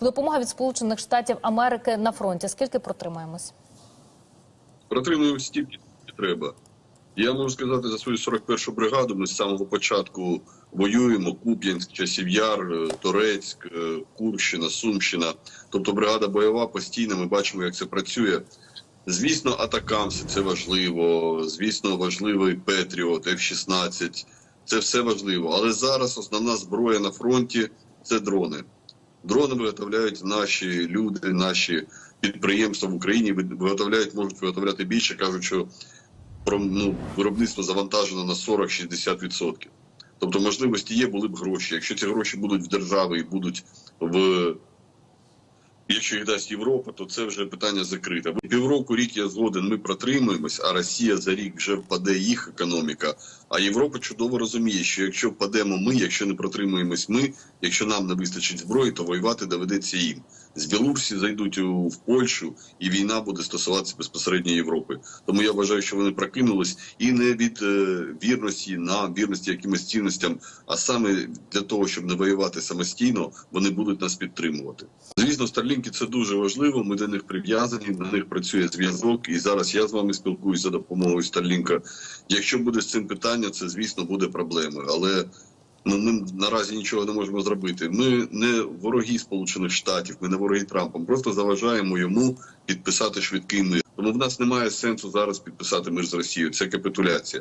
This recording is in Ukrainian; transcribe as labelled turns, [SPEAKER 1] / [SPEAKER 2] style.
[SPEAKER 1] допомога від Сполучених Штатів Америки на фронті. Скільки протримаємось?
[SPEAKER 2] Протримуємо стільки треба. Я можу сказати за свою 41-шу бригаду. Ми з самого початку воюємо: Куп'янськ, Часів Яр, е, Торецьк, е, Курщина, Сумщина. Тобто бригада бойова постійно. Ми бачимо, як це працює. Звісно, атакамси це важливо. Звісно, важливий Петріот, F-16. Це все важливо. Але зараз основна зброя на фронті це дрони. Дрони виготовляють наші люди, наші підприємства в Україні. Виготовляють, можуть виготовляти більше. кажуть, що ну, виробництво завантажено на 40-60%. Тобто можливості є, були б гроші. Якщо ці гроші будуть в держави і будуть в Якщо їх дасть Європа, то це вже питання закрите. Півроку, рік я згоден, ми протримуємось, а Росія за рік вже впаде їх економіка. А Європа чудово розуміє, що якщо впадемо ми, якщо не протримуємось ми, якщо нам не вистачить зброї, то воювати доведеться їм. З Білорусі зайдуть в Польщу, і війна буде стосуватися безпосередньо Європи. Тому я вважаю, що вони прокинулись і не від е, вірності нам, вірності якимось цінностям, а саме для того, щоб не воювати самостійно, вони будуть нас підтримувати. Звісно, старлінки це дуже важливо. Ми до них прив'язані, на них працює зв'язок. І зараз я з вами спілкуюся за допомогою Старлінка. Якщо буде з цим питання, це звісно буде проблемою. Але ну ми наразі нічого не можемо зробити. Ми не вороги Сполучених Штатів, ми не вороги Трампа. Ми просто заважаємо йому підписати швидкий мир. Тому в нас немає сенсу зараз підписати мир з Росією. Це капітуляція.